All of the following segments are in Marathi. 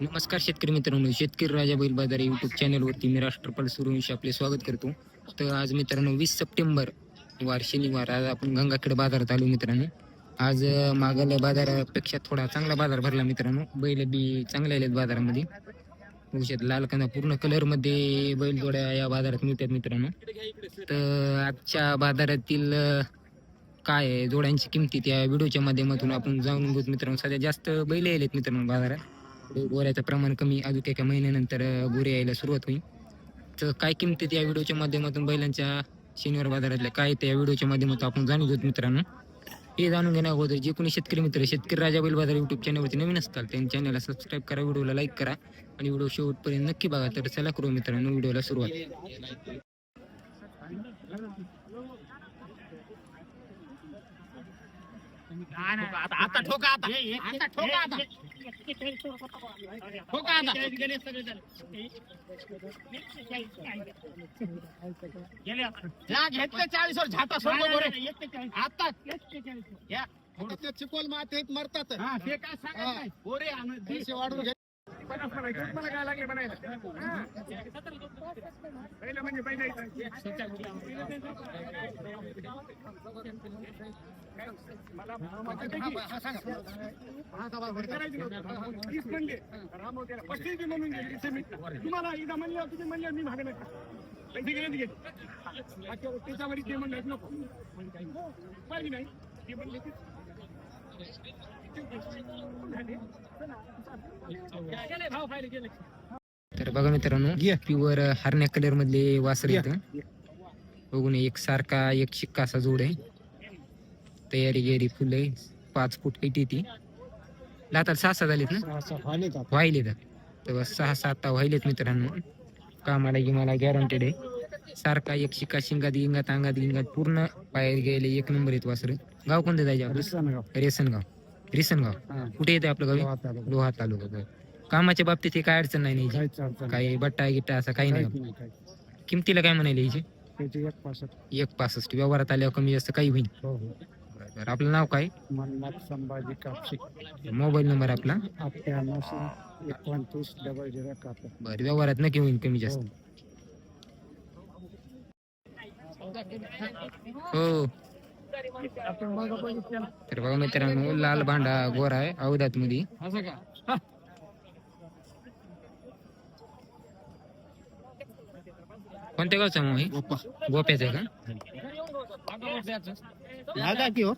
नमस्कार शेतकरी मित्रांनो शेतकरी राजा बैल बाजार युट्यूब चॅनलवरती मी राष्ट्रपाल सूर्यवंशी आपले स्वागत करतो. तर आज मित्रांनो वीस सप्टेंबर वार शनिवार आज आपण गंगाखेड बाजारात आलो मित्रांनो. आज अं, मागाल्या बाजारापेक्षा थोडा चांगला बाजार भरला मित्रांनो. बैल बी चांगले आलेत बाजारामध्ये. औषध लाल कांदा पूर्ण कलरमध्ये बैल जोड्या या बाजारात मिळतात मित्रांनो. तर आजच्या बाजारातील काय आहे? जोड्यांची किमती त्या व्हिडिओच्या माध्यमातून आपण जाणून घेऊ मित्रांनो. सध्या जास्त बैल यायलेत मित्रांनो बाजारात. गोऱ्याचं प्रमाण कमी अजून एका महिन्यानंतर गोरे यायला सुरुवात होईल. तर काय किमतीत या व्हिडिओच्या माध्यमातून बैलांच्या शनिवार बाजारातल्या काय त्या व्हिडिओच्या माध्यमातून आपण जाणून घेऊ मित्रांनो. हे जाणून घेण्या अगोदर जे कोणी शेतकरी मित्र शेतकरी राजा बैल बाजार युट्यूब चॅनलवरती नवीन असतात त्यांच्या चॅनलला सबस्क्राईब करा व्हिडिओला लाईक करा आणि व्हिडिओ शेवटपर्यंत नक्की बघा. तर चला करू मित्रांनो व्हिडिओला सुरुवात. आता आता. ठोका आता आता ठोका आता ठोका आता? या घेतले चाळीस वर झाटा सोडतो गोरे. आता? या चिकोल मातीत मरतात ते काय सांगा गोरे आणि पन्नास म्हणायचं घे मला काय लागले म्हणायला. पहिलं म्हणजे तुम्हाला एकदा म्हणलं तुम्ही म्हणलं मी भाग नाही पैसे गेले गेले त्याच्यावर ते म्हणलं नको. पाहिजे नाही. ते म्हणले तर बघा मित्रांनो प्युअर हरण्या कलर मधले वासर येतं बघून एक सारखा एक शिक्का असा जोड आहे. तयारी गेरी फुलं आहे. पाच फूट height येते लातात सहा सहा झालेत ना? व्हायले तर सहा सात व्हायलेत मित्रांनो. कामाला गिमाला गॅरंटेड आहे. सारखा एक शिक्का शिंगात गिंगात अंगात गिंगात पूर्ण बाहेर गेले एक नंबर येत वासर. गाव कोणतं जायचे आपलं? रेसनगाव. रिसनगाव कुठे येते आपलं गाव? लोहा तालुका. बरं. कामाच्या बाबतीत हे काय अडचण नाही नाही काही बट्टा गिट्टा असं काही नाही. किमतीला काय म्हणाले हिचे? एक पासष्ट. व्यवहारात आल्यावर कमी जास्त काही होईल. बरं, बरं. आपलं नाव काय? संभाजी कापसे. मोबाईल नंबर आपला? अठ्ठ्याण्णव एकोणतीस डबल झिरो कापड बरं व्यवहारात नक्की होईल कमी जास्त. हो. तर बघा मित्रांनो लाल भांडा गोरा आहे अवधात मध्ये असं का? कोणत्या गावचा मग हे? गोप्याचा आहे का? हो.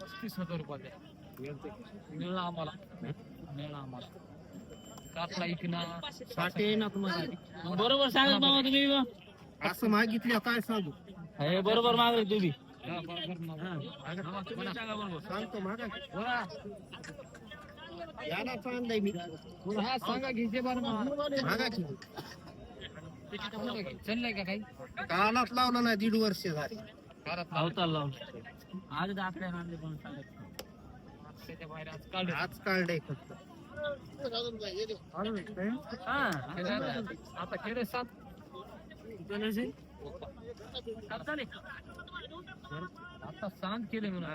पस्तीस हजार रुपये मिळणार आम्हाला. मिळणार आम्हाला. कापला इकना साठे ना तुम्हाला. बरोबर सांगा बाबा तुम्ही असं मागितलं काय सांगू? हे बरोबर मागले तुम्ही. सांगतो मागा. याला चांगलंय मी. हा सांगा घ्यायचे बरं मागा की. चाललंय का काही? कानात लावलं नाही दीड वर्ष झाली. लावता लावलं. आज आपल्या नांदे पण आज काढलंय फक्त. आता खेळ सात. आता सांग केले म्हणा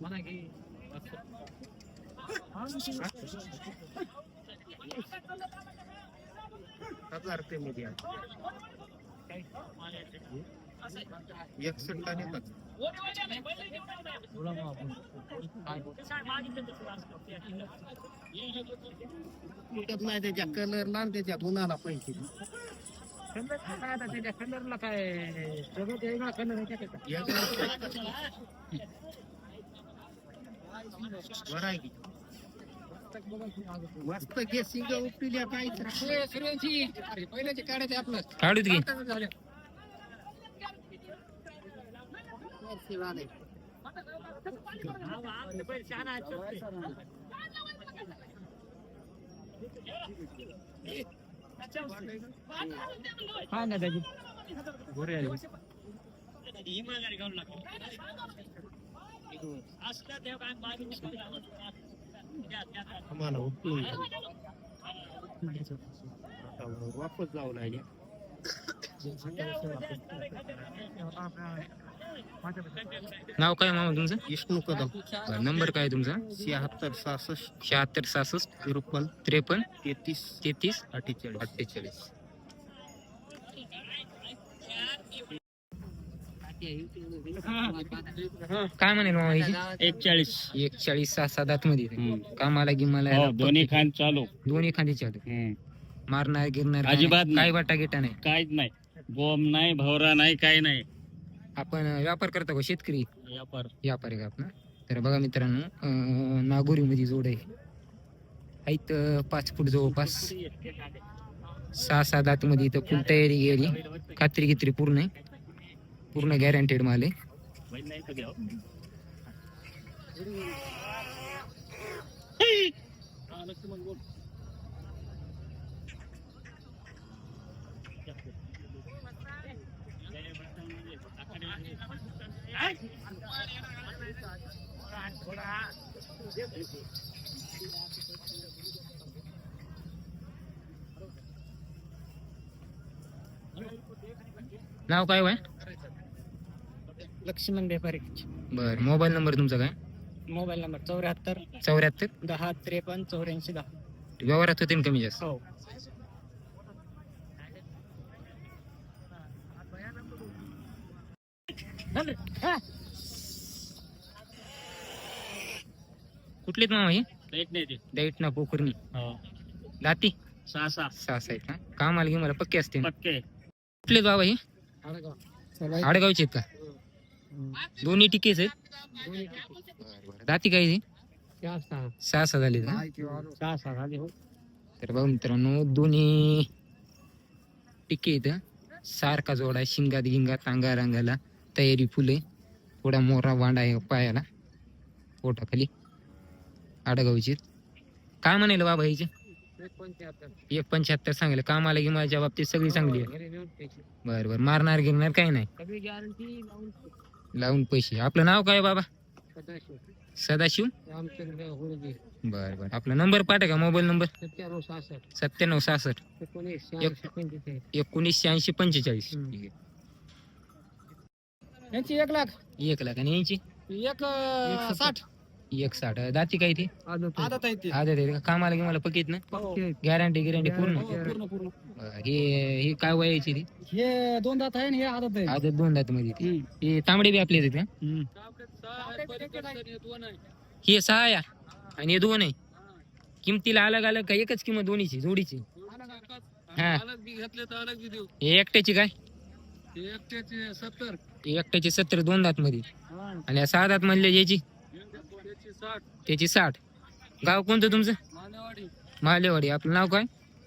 म्हणा की हजार रुपये मध्ये एकसष्ट आणि नाही त्याच्या कलरला आणि त्याच्या गुणाला पैसे त्याच्या कलरला काय सगळं वेगळा कलर बरं आहे की मस्त गेसिंग उपटिल्या काय सूर्यांची पहिल्याचे काढायचे आपलं काढूत घे हा ना त्याची आम्हाला उपटून वापस जाऊ लागल्या नाव काय मामा तुमचं? विष्णू कदम बरं, नंबर काय तुमचा? शहात्तर सहासष्ट. शहात्तर सहासष्ट. त्रेपन्न त्रेपन्न. तेहतीस. तेहतीस. अठ्ठेचाळीस. अठ्ठेचाळीस. काय म्हणेल मामा हिची? एक चाळीस एक चाळीस सहा सात आत मध्ये कामाला गिमाला हो, दोन्ही. खान चालू. दोन्ही खांदी चालू. मारणार गिरणार काय अजिबात. काय वाटा गिटा नाही. काहीच नाही. बोम नाही भवरा नाही काही नाही. आपण व्यापार करतो का शेतकरी. व्यापार. व्यापारी का आपण तर बघा मित्रांनो नागोरीमध्ये जोड आहे. आहेत पाच फूट जवळपास. सहा सात दात मध्ये इथं फुल तयारी गेली. कात्री गित्री पूर्ण आहे. पूर्ण गॅरंटेड माल आहे. नाव काय वय? लक्ष्मण व्यापारी बर मोबाईल नंबर तुमचा काय? मोबाईल नंबर चौऱ्याहत्तर चौऱ्याहत्तर? दहा त्रेपन्न चौऱ्याऐंशी दहा. व्यवहारात होते ना कमी जास्त? हो. कुठलेत मामा हे? एक नाही ते. दैट ना पोखरणी हो. दाती? सहा सहा सहा आहेत ना? कामाला गिमाला पक्के असते. पक्के. कुठलेत बाबा हे आडगावचे आहेत का? दोन्ही टिकेच आहेत. दाती काय हे सहा सहा झाले ना? सहा सहा झाले हो. तर बघा मित्रांनो दोन्ही टिके इथं सारखा जोडा शिंगात गिंगात अंगा रांगाला तयारी फुले थोडा मोरा वांडा आहे पायाला पोटाखाली आडगावची काय म्हणाल बाबा हिचे एक पंच्याहत्तर सांगितलं कामाला की माझ्या बाबतीत सगळी चांगली आहे बर बर मारणार गिरणार काही नाही लावून पैसे आपलं नाव काय बाबा सदाशिव बर बर आपला नंबर पाठा का मोबाईल नंबर सत्त्याण्णव सहासष्ट एक- ऐंशी पंचेचाळीस यांची एक लाख. एक लाख आणि यांची? एक अं, साठ. एक साठ. दाती काय ती? आदत आहे. ते. आदत आहे. का? कामाला की मला पकीत ना? गॅरंटी गॅरंटी पूर्ण? हो, पूर्ण पूर्ण. बरं. हे ही काय वयाची ती? हे दोन दात आहे आणि हे आदत आहे. आदत दोन दात मध्ये ती. हे तांबडे बी आपले आहेत का? हे सहा या आणि हे दोन आहे. किमतीला अलग अलग का एकच किंमत दोन्हीची जोडीची? हा. घेतले तर अलग बी देऊ. हे एकट्याची काय? हे एकट्याचे सत्तर. एकट्याची सत्तर दोन दात मध्ये. आणि या सहा दात म्हणले याची? त्याची साठ. त्याची साठ. गाव कोणतं तुमचं? मानेवाडी महालेवाडी आपलं नाव काय?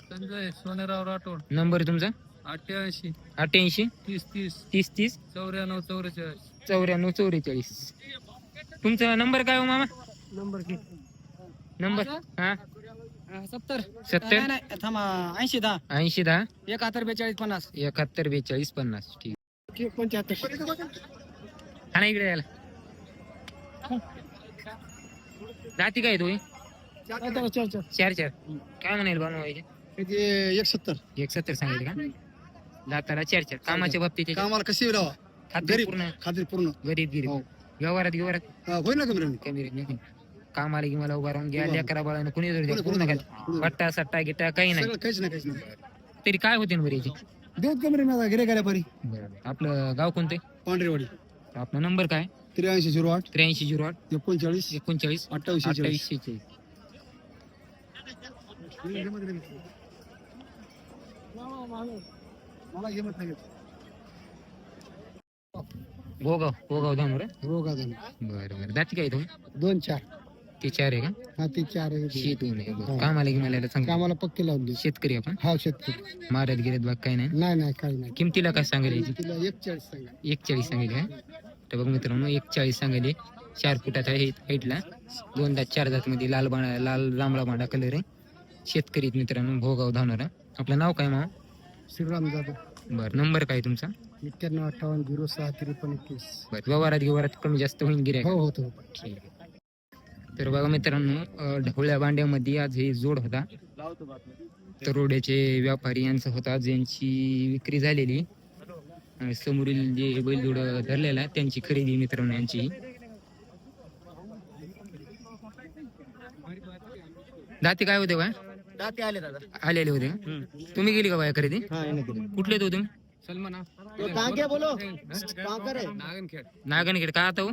संजय सोनेराव राठोड. नंबर तुमचा? अठ्ठ्याऐंशी. अठ्ठ्याऐंशी. तीस तीस. तीस तीस. चौऱ्याण्णव चौवेचाळीस चौऱ्याण्णव चौवेचाळीस तुमचा नंबर काय हो मामा? Number number. हा. सत्तर. सत्तर? नाही, नाही, थांबा ऐंशी दहा. ऐंशी दहा? एकाहत्तर बेचाळीस पन्नास. एकाहत्तर बेचाळीस पन्नास. ठीक. पंच्याहत्तर हा ना इकडे यायला. जाती काय तुम्ही चार चार. काय म्हणाल बनवायचे एक सत्तर एक सत्तर सांगितले का? दाताला चार चार. कामाच्या बाबतीत त्याचे कामाला कशी राहा खात्री गरीब. पूर्ण. खात्री पूर्ण. गरीब गिरीब. हो. व्यवहारात व्यवहारात. होईल ना कमी कमी. रेट नाही. कामाला की मला उभा राहून घ्या. लेकरा बाळानं कुणी जर द्या, पूर्ण- पूर्ण. पट्टा सट्टा गिट्टा काही नाही. सगळं काहीच नाही काहीच नाही. तरी काय होते ना बरं याची? देऊ कमी रे माझा गिरे गाड्या परी. आपलं गाव कोणते? पांढरेवाडी. आपला नंबर काय? त्र्याऐंशी झिरो आठ. त्र्याऐंशी झिरो आठ. एकोणचाळीस. एकोणचाळीस. अठ्ठावीस अठ्ठावीस शेहेचाळीस मला हिंमत नाही भोगाव धामर रोगा बरं बरं. जाती काय तुम्ही? दोन चार. ते चार आहे का? हा ते चार आहे. शेत दोन आहे. बरं. हो. कामाला की मला सांग कामाला पक्के लावली शेतकरी आपण? हा शेतकरी. मारत गिरत बाग काही नाही? नाही नाही काही नाही. किमतीला काय सांगायला याची तिला एक चाळीस सांगा एक चाळीस सांगितले तर बघ मित्रांनो एक चाळीस सांगितले चार फुटात आहे हाईटला दोन दात चार दात मध्ये लाल बाणा लाल लांबडा बांडा कलर आहे. शेतकरी आहेत मित्रांनो भोगाव धावणारा. आपलं नाव काय माव श्रीराम जाधव. बरं नंबर काय तुमचा? एक्क्याण्णव अठ्ठावन्न झिरो सहा त्रेपन्न एकवीस. बरं व्यवहारात व्यवहारात कमी जास्त होईल गिऱ्हाईक? हो होतो. ठीक आहे. तर बघा मित्रांनो ढवळ्या भांड्यामध्ये आज हे जोड होता. तरोड्याचे व्यापारी यांचा होता आज यांची विक्री झालेली. समोरील जे बैलजोड धरलेला आहे त्यांची खरेदी मित्रांनो यांची. दाते काय होते काय दाते आले दादा. आलेले होते? तुम्ही गेली का बाया खरेदी? कुठले होते तुम्ही? सलमान कहाँ क्या बोलो? कहाँ करे नागनखेड का आता हो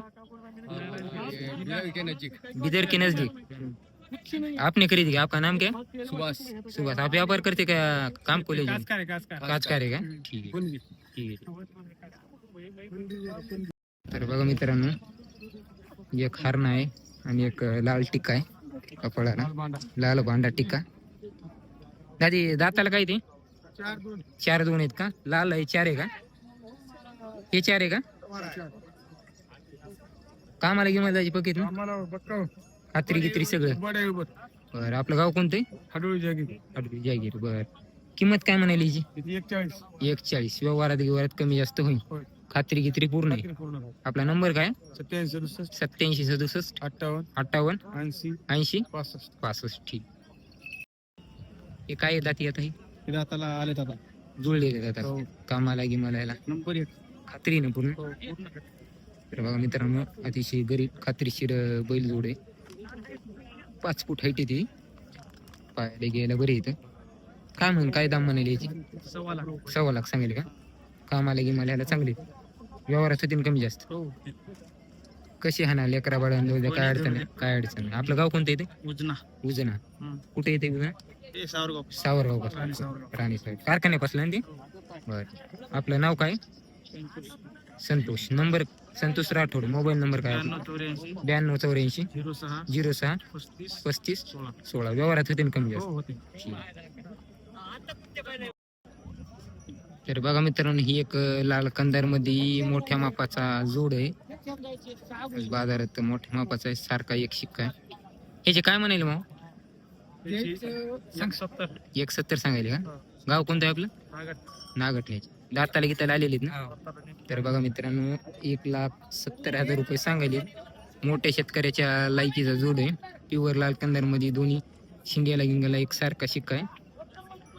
बिदर के नज़दीक। आपने खरीदी आपका नाम क्या? सुभाष। सुभाष आप व्यापार करते क्या? काम कॉलेज में काच कार्य ठीक आहे ठीक आहे तर बघा मित्रांनो एक हरणा आहे आणि एक लाल टिक्का आहे. कपाळाला. लाल भांडा टिक्का. दादी दाताला काय ते? चार दोन. आहेत का? लाल आहे चार आहे का? हे चार आहे का? कामाला घेऊन जायची पकीत ना? खात्री गित्री सगळं. बरं आपलं गाव कोणतं आहे जागीर. बर. किंमत काय म्हणाली हिची? एक चाळीस व्यवहारात व्यवहारात कमी जास्त होईल. खात्री गित्री पूर्ण आहे. आपला नंबर काय? सत्याऐंशी सदुसष्ट. सत्याऐंशी सदुसष्ट. अठ्ठावन्न. अठ्ठावन्न. ऐंशी. ऐंशी. पासष्ट. पासष्ट. ठीक. हे काय येतात आता हे? हे दाताला आले दादा जुळले जातात हो. कामाला गिमाला नंबर एक. खात्री ना पूर्ण? तर बघा मित्रांनो अतिशय गरीब खात्रीशीर अं, बैल जोड आहे पाच फूट हाईट आहे ती. पायाला घ्यायला बरे इथं. काय म्हण काय दाम म्हणाली याची? सव्वा लाख. सव्वा लाख सांगेल का? कामाला गिमाला याला चांगले. व्यवहारात होतील कमी जास्त. हो. कशी हाना लेकरा बाळांना काय अडचण आहे? काय अडचण नाही आपलं गाव कोणतं येते उजना. उजना. हम्म. कुठे येते उजना? सावरगाव. सावरगाव का राणी साहेब. कारखान्यापासून ना ते? बर. आपलं नाव काय? Santosh. Number Santosh Rathod. Mobile number काय? ब्याण्णव चौऱ्याऐंशी. झिरो सहा. पस्तीस. सोळा. व्यवहारात होते ना कमी हो जास्त तर बघा मित्रांनो ही एक लाल कंदारमध्ये मोठ्या मापाचा जोड आहे. बाजारात मोठ्या मापाचा सारखा एक शिक्का आहे. ह्याचे काय म्हणाले मग सांग सत्तर. एक सत्तर सांगायले का? गाव कोणतं आहे आपलं? नागटण्याचे दाताला गीताला आलेले आहेत ना? तर बघा मित्रांनो एक लाख सत्तर हजार रुपये सांगायले. मोठ्या शेतकऱ्याच्या लायकीचा जोड आहे. प्युअर लाल कंदारमध्ये दोन्ही शिंग्याला गिंगाला एक सारखा शिक्का आहे.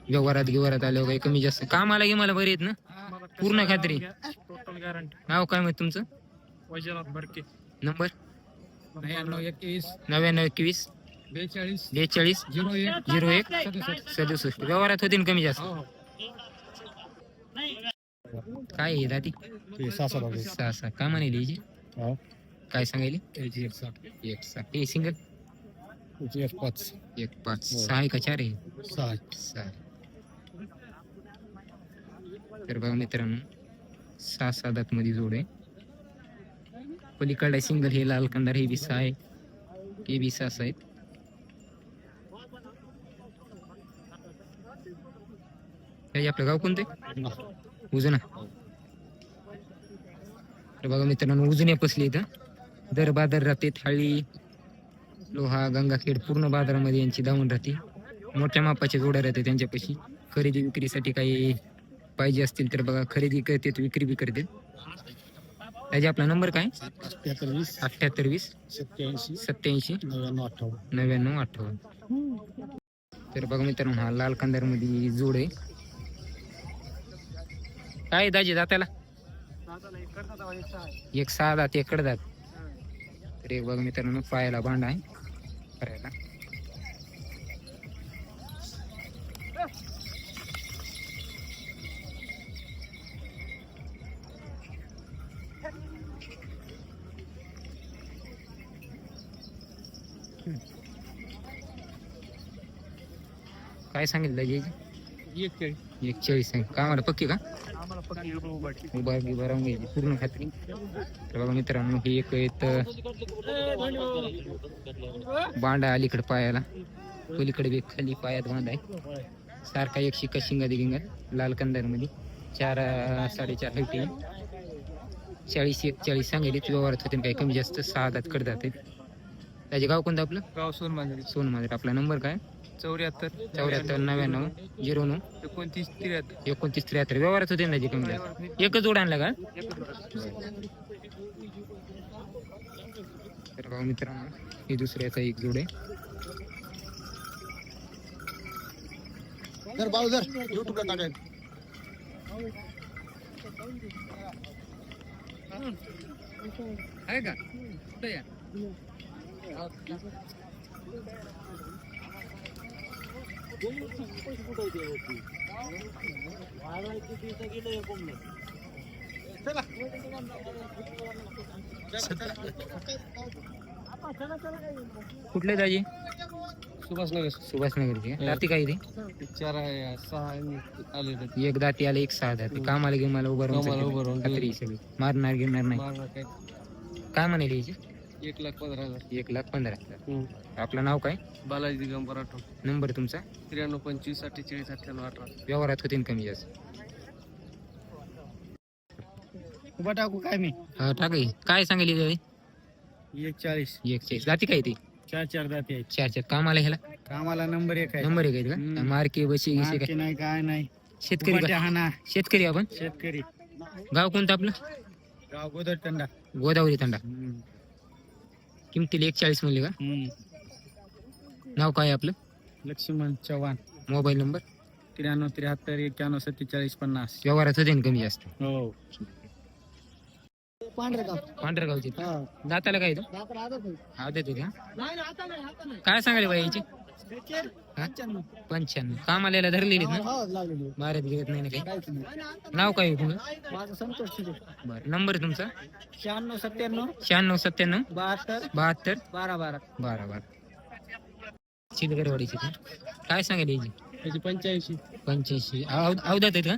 व्यवहारात गिवहारात आल्यावर काही कमी जास्त. कामाला गे मला बरे आहेत ना? पूर्ण खात्री. टोटल गॅरंटी नाव काय मग तुमचं? वैजनाथ भडके नंबर नव्याण्णव एकवीस. नव्याण्णव एकवीस. बेचाळीस बेचाळीस झिरो एक. झिरो एक सदुसष्ट. व्यवहारात होते ना कमी जास्त. काय आहे दादी सहा सहा काय म्हणाली हिची? काय सांगायली? एक सहा हे सिंगल एक पाच. एक पाच. हो. सहा आहे का चार आहे? सहा सहा. तर बघा मित्रांनो सहा सहा दात मध्ये जोड आहे. पलीकडे सिंगल हे लाल कंदार हे बी सहा आहे. हे बी सहा सहा आहेत. हे आपलं गाव कोणते? उजना. तर बघा मित्रांनो उजण्या पसली इथं. दर बाजार राहते थाळी लोहा गंगाखेड पूर्ण बाजारामध्ये यांची धावून राहते. मोठ्या मापाच्या जोड्या राहते त्यांच्यापाशी. खरेदी विक्रीसाठी काही पाहिजे असतील तर बघा खरेदी करतात विक्री बी करतात त्याचे आपला नंबर काय? अठ्याहत्तर वीस. अठ्ठ्याहत्तर वीस. सत्याऐंशी. सत्याऐंशी. नव्याण्णव अठ्ठावन्न. नव्याण्णव अठ्ठावन्न. तर बघा मित्रांनो हा लाल कंदारमध्ये जोड आहे. काय दाजी जाताला एक सहा दात एक दात. तर एक बघा मित्रांनो पायाला भांडा आहे. करायला. काय सांगितलं दाजी? एक चाळीस सांग का मला पक्की का? आम्हाला उभा. उभा उभा राहून घ्यायची पूर्ण खात्री. तर बघा मित्रांनो ही एक येत बांडा अलीकडे पायाला. पलीकडे बी खाली पायात बांधा आहे. सारखा एक शिक्का शिंगा दिगिंगात लाल कंदारमध्ये चार साडेचार हाईट आहे. चाळीस एक चाळीस सांगायले व्यवहारात होते काही कमी जास्त सहा दात कडतात त्याचे गाव कोणतं आपलं? गाव सोनमांजरी. सोन माझे आपला नंबर काय? चौऱ्याहत्तर. चौऱ्याहत्तर नव्याण्णव झिरो नऊ एकोणतीस त्र्याहत्तर. एकोणतीस त्र्याहत्तर. व्यवहारात होते ना त्याचे कमी जास्त. एकच जोड आणला का? तर बघा मित्रांनो हे दुसऱ्याचा एक जोड आहे. जर भाऊ जर. युट्यूबला टाकायचं आहे का? कुठे या? कुठले सुभाषनगर सुभाषनगरचे का? दाती काय ते चार आहे सहा आले एक दाती आले एक सहा दाती. कामाला घेऊन मला उभं राहून सगळी. मारणार घेणार नाही. काय? काय म्हणाले याची? एक लाख पंधरा हजार. एक लाख पंधरा हजार. आपलं नाव काय? बालाजी दिगंबर आठवण नंबर तुमचा? त्र्याण्णव पंचवीस अठ्ठेचाळीस अठ्ठ्याण्णव अठरा. व्यवहारात होते कमी जास्त. उभा टाकू काय मी? हा टाकाय काय सांगितले एक चाळीस एक चाळीस जाती काय ते? चार चार जाती आहेत. चार चार. कामाला ह्याला? कामाला नंबर एक आहे. नंबर एक आहेत का? हम्म. मार्के बशी गिशी काय? नाही काय नाही. शेतकरी का? हाना. शेतकरी आपण? शेतकरी. गाव कोणतं आपलं? गाव गोदर तंडा. गोदावरी तांडा. किमतीला एक चाळीस म्हणले का? नाव काय आपलं? लक्ष्मण चव्हाण. Mobile number? त्र्याण्णव त्र्याहत्तर एक्क्याण्णव सत्तेचाळीस पन्नास. व्यवहारात होते कमी जास्त. हो. पांढऱ्या गावचे दाताला काय तो? आदत आहे. का? काय सांगाले बाई याची? पंच्याण्णव. कामाला धरलेली ना? मारत गिरत नाही ना काही? नाव काय माझं संतोष बरं. नंबर तुमचा? शहाण्णव सत्त्याण्णव. शहाण्णव सत्त्याण्णव. बहात्तर. बहात्तर. बारा बारा. बारा बारा. काय सांगायला याची त्याची पंच्याऐंशी. पंच्याऐंशी. अव- अवधात आहेत का?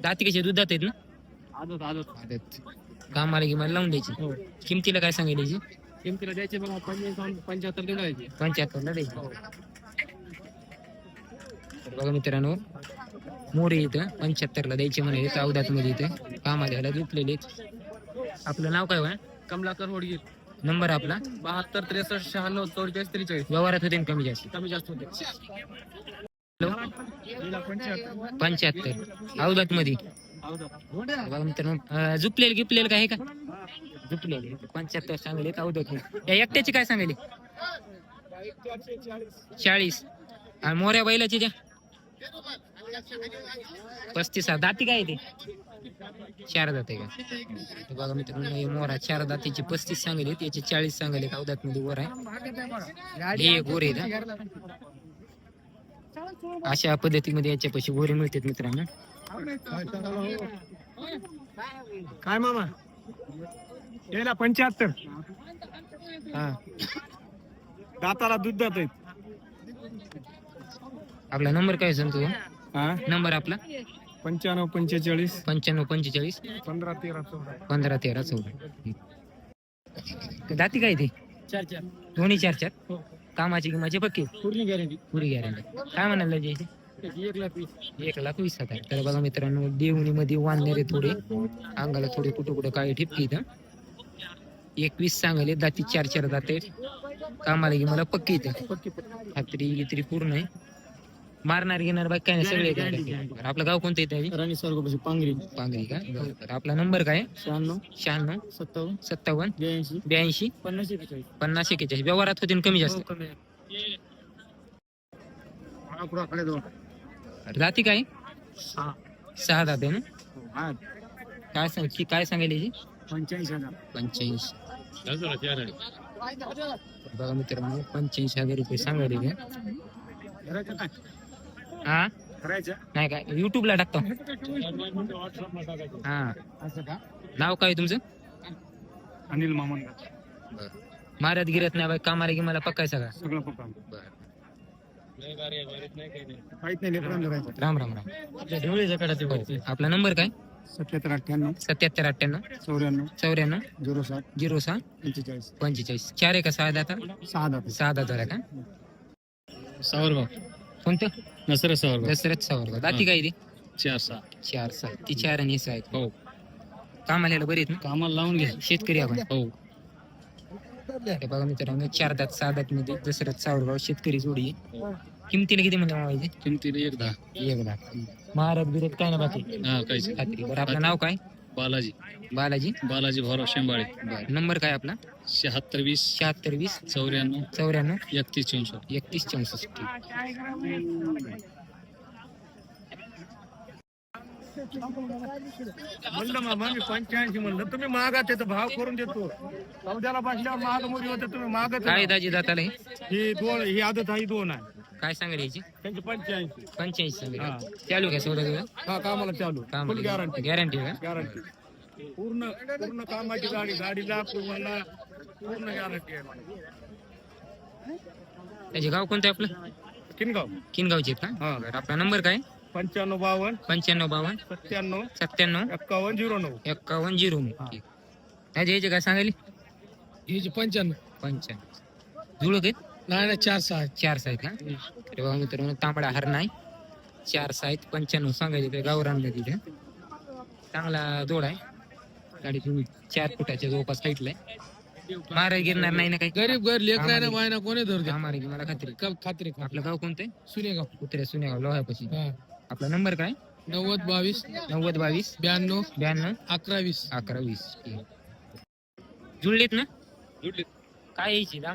दाती कशी दुधात आहेत ना? आदत आदत. आदत. कामाला की मला लावून द्यायची. हो. किमतीला काय सांगायला याची किमतीला द्यायचे बघा पंच्याऐंशी पंच्याहत्तर द्यायचे पंच्याहत्तरला द्यायची बघा मित्रांनो मोरे इथं पंच्याहत्तरला द्यायचे म्हणे अवधात मध्ये इथं. कामाला यायला झोपलेले आपलं नाव काय होय कमलाकर होडगे. नंबर आपला? बहात्तर त्रेसष्ट शहाण्णव चौवेचाळीस त्रेचाळीस. व्यवहारात होते ना कमी जास्त? कमी जास्त होते. हॅलो? पंच्याहत्तर. अवधात मध्ये मित्रांनो गिपलेल झुपलेलं काय आहे का? झुपलेल. पंच्याहत्तर सांगले अवधात या एकट्याची काय सांगले? चाळीस. आणि मोऱ्या बैलाची द्या. पस्तीस दाती काय आहे ते? चार दाते का? बघा मित्रांनो मोरा चार दातीचे पस्तीस सांगले त्याचे चाळीस सांगले अवधात मध्ये वर आहे. हे गोरे अशा पद्धतीमध्ये याच्यापाशी गोरे मिळतात मित्रांनो. काय मामा? याला पंच्याहत्तर. हा. दाताला दूध जात आपला नंबर काय सांगतो? हा? नंबर आपला? पंच्याण्णव पंचेचाळीस. पंच्याण्णव पंचेचाळीस. पंधरा तेरा चौदा. पंधरा तेरा चौदा. दाती काय ते? चार चार. दोन्ही चार चार? हो. कामाची किंमत पक्की? पूर्ण गॅरंटी पुरी गॅरंटी काय म्हणाल त्याची एक लाख वीस हजार. तर बघा मित्रांनो देवणीमध्ये वाढणारे थोडे. अंगाला थोडे कुठं कुठं काय ठिपकी इथं. एकवीस सांगले दाती चार चार दाते. कामाला की मला पक्की इथं. खात्री गित्री पूर्ण आहे. मारणार घेणार बाकी काय नाही सगळे येतात. आपलं गाव कोणतं येतं राणी स्वर्गपाशी पांगरी. पांगरी का? बरं, बरं. आपला नंबर काय? शहाण्णव. शहाण्णव. सत्तावन्न. सत्तावन्न. ब्याऐंशी. ब्याऐंशी. पन्नास एकेचाळीस पन्नास एकेचाळीस व्यवहारात होते ना कमी जास्त. जाती काय? सहा. जाते ना? काय सांग की काय सांगेल याची? पंच्याऐंशी हजार. पंच्याऐंशी. बघा मित्रांनो पंच्याऐंशी हजार रुपये सांगायले का? हा? करायचं. नाही काय युट्यूबला टाकतो. हा. असं का? नाव काय तुमचं? अनिल मामन. मारत गिरत नाही बाई कामाला की मला पक्काय सगळा सगळं पप्पा नाही लेकरांना राम राम राम. हो. आपला नंबर काय? सत्याहत्तर अठ्ठ्याण्णव. सत्याहत्तर अठ्ठ्याण्णव. चौऱ्याण्णव. चौऱ्याण्णव. झिरो सात. झिरो सहा पंचेचाळीस. पंचेचाळीस. चार आहे का सहा दाता? सहा दात. सहा दाता आहे का? सावरगाव. कोणतं? नसरे सावरगाव. दसऱ्यात सावरगाव. दाती काय ते? चार सहा. चार सहा. ती चार आणि सहा आहेत. हो. कामाला यायला बरी आहेत ना? कामाला लावून घ्या. शेतकरी आपण. हो. हे बघा मित्रांनो चार दात सहा दात मध्ये दसऱ्यात सावरगाव शेतकरी जोडी आहे. किमतीला किती म्हणजे मावायचे किमतीला एक दहा एक लाख महाराज बिरत काय ना बाकी? हा काहीच. खात्री. बरं आपलं नाव काय? बालाजी. बालाजी. बालाजी भराव शेंबाळे. बरं. नंबर काय आपला? शहात्तर वीस. शहात्तर वीस. चौऱ्याण्णव. चौऱ्याण्णव. एकतीस चौसष्ट. एकतीस चौसष्ट. म्हणलं मामा मी पंच्याऐंशी म्हणलं. तुम्ही मागा त्याचा भाव करून देतो. चौद्याला बसल्यावर महाग होते तुम्ही मागत काय दाजी दाताला हे? ही दोन ही आदत आहे दोन आहे. काय सांगाल याची? त्यांची पंच्याऐंशी. पंच्याऐंशी सांगेल हा. चालू का सौदा हा कामाला चालू. काम फुल गॅरंटी गॅरंटी का? गॅरंटी पूर्ण पूर्ण कामाची गाडी गाडीला पूर्ण पूर्ण गॅरंटी आहे. त्याचे गाव कोणतं आहे आपलं? किनगाव. किनगावचे आहेत का? हा. बरं आपला नंबर काय? पंच्याण्णव बावन्न. पंच्याण्णव बावन्न. सत्त्याण्णव. सत्त्याण्णव. एक्कावन्न झिरो नऊ. एक्कावन्न झिरो ठीक. त्याचे याचे काय सांगायले? हे पंच्याण्णव. पंच्याण्णव. जुळक आहेत? नाही नाही चार सहा चार साईत का? अरे बाबा मित्रांनो तांबडा हार नाही. चार साईत पंच्याण्णव सांगायचे ते गावरानला तिथे. चांगला जोड आहे. गाडी तुम्ही चार फुटाच्या जवळपास हाईटला आहे. महाराज गिरणार नाही ना काही? गरीब घर लेकर आहे ना आम्हाला- वायना कोणी धर आम्हाला की मला खात्री. खात्री आपलं गाव कोणतं आहे? सुनेगाव. उतरे सुनेगाव लोह्यापाशी हा. आपला नंबर काय? नव्वद बावीस. नव्वद बावीस. ब्याण्णव. ब्याण्णव. अकरा वीस. अकरा वीस. जुळलेत ना? काय यायची ना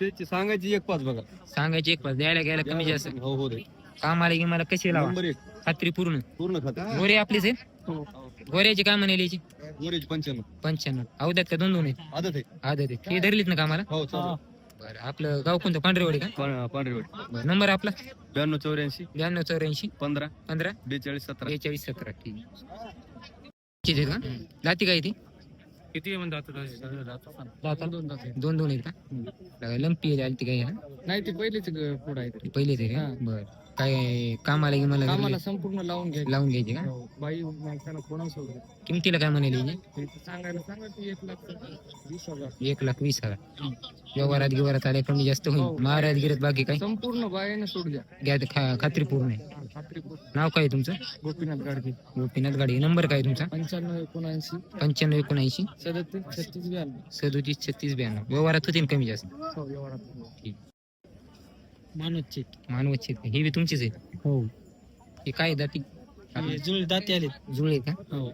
त्याची सांगायची एक पाच बघा. सांगायची एक पाच द्यायला घ्यायला कमी जास्त. हो हो कामाला की मला कशी लावा? नंबर एक. खात्री पूर्ण. पूर्ण खात गोरे आपलीच आहेत? गोऱ्याची काय म्हणाली याची गोरेज पंच्याण्णव. पंच्याण्णव. अवद्यात का दोन दोन आहेत? आदत आहे. आदत आहेत ते धरलीत ना कामाला? हो बरं आपलं गाव कोणतं? पांढरेवाडी का? पांढरेवाडी. बरं नंबर आपला? ब्याण्णव चौऱ्याऐंशी. ब्याण्णव चौऱ्याऐंशी. पंधरा. पंधरा? बेचाळीस सतरा. बेचाळीस सतरा ठीक आहे. का? जाती काय ती? किती दाता दोन दोन आहेत का? लंपी आली ती ना नाही ते पहिलेच पुढे आहे ती पहिलेच आहे का? बरं. काय कामाला की मला आम्हाला संपूर्ण लावून घ्यायचं. लावून घ्यायचे का? बाई माणसाला कोणासोबत किमतीला काय म्हणाली हिने? सांगायला सांगा एक लाख वीस हजार. एक लाख वीस हजार. व्यवहारात गिवहारात आले कमी जास्त होईल. महाराज गिरत बाकी काय? संपूर्ण बायाने सोड द्या. घ्या ते खा- खात्री पूर्ण आहे खात्री नाव काय आहे तुमचं? गोपीनाथ गाडगे. गोपीनाथ गाडी नंबर काय आहे तुमचा? पंच्याण्णव एकोणऐंशी. पंच्याण्णव एकोणऐंशी. सदतीस छत्तीस ब्याण्णव. सदोतीस छत्तीस ब्याण्णव. व्यवहारात होतील कमी जास्त? हो व्यवहारात ठीक. मानवचे मानवत हे बी तुमचीच आहे? हो. हे काय दाती? जुळे दाते आले जुळे का? हो.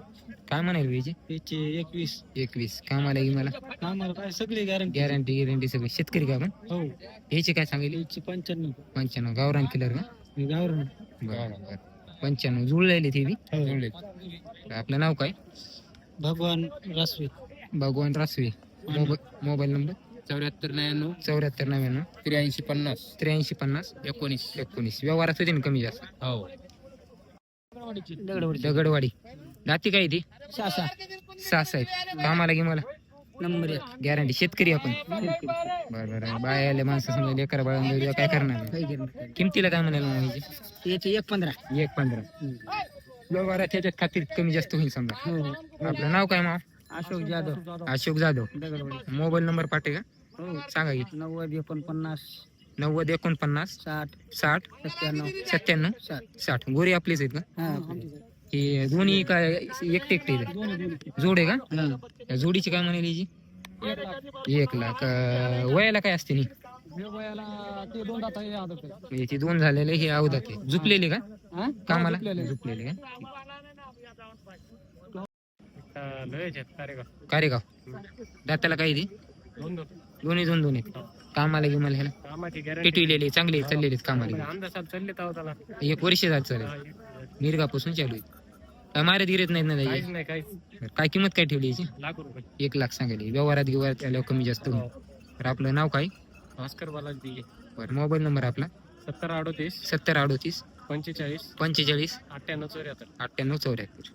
काय म्हणाल याचे त्याचे एकवीस. एकवीस. कामाला की मला? आम्हाला काय? सगळी गॅरंटी गॅरंटी गॅरंटी सगळं. शेतकरी का आपण? हो. याचे काय सांगितले? त्याची पंच्याण्णव. पंच्याण्णव. गावरान किलर का? गावरण बरं पंच्याण्णव. जुळलेले ते बी? हो. जुळले आपलं नाव काय? भगवान रासवे. भगवान रासवे. Mobile number? चौऱ्याहत्तर नव्याण्णव. चौऱ्याहत्तर नव्याण्णव. त्र्याऐंशी पन्नास. त्र्याऐंशी पन्नास. एकोणीस. एकोणीस. व्यवहारात होते ना कमी जास्त. हो. दगडवाडी. दाती काय ती? सहा सहा सहा आहेत. कामाला की मला. नंबर एक. गॅरंटी. शेतकरी आपण. बरं बरं. बाय आले माणसं समजा लेकर बाळा काय करणार किमतीला काय म्हणाल म्हणजे याचे एक पंधरा. एक पंधरा. व्यवहारात त्याच्यात खात्री कमी जास्त होईल समजा. हो. आपलं नाव काय मग अशोक जाधव. अशोक जाधव. दगडवाडी. मोबाईल नंबर पाठे का? हो सांगा की. नव्वद एकोणपन्नास. नव्वद एकोणपन्नास. साठ. साठ. सत्त्याण्णव. सत्त्याण्णव. साठ. साठ. गोरी आपलीच आहेत का? हा. हे दोन्ही काय एकटे एकटे आहेत? जोड आहे का? या जोडीची काय म्हणाली हिची? एक लाख. अं, वयाला काय असते नी? ते दोन दाता आदत आहे. ती दोन झालेले हे अवधात आहे. झुपलेले का? हा? कामाला? झुपलेले. का? कारेगाव. दाताला काय ती दोन्ही दोन दोन आहेत. कामाला की मला ह्याला. पेटविलेले चांगले चाललेले कामाला एक वर्ष झालं चालेल मिरगापासून चालू आहे. काय मारत गिरत नाहीत ना त्याची नाही काय किंमत काय ठेवली याची? एक लाख सांगायली. व्यवहारात व्यवहारात आल्यावर कमी जास्त तर आपलं नाव काय? भास्कर बालाजी. बरं मोबाईल नंबर आपला? सत्तर अडोतीस. सत्तर अडोतीस. पंचेचाळीस. पंचेचाळीस. अठ्ठ्याण्णव चौऱ्याहत्तर. अठ्ठ्याण्णव चौऱ्याहत्तर.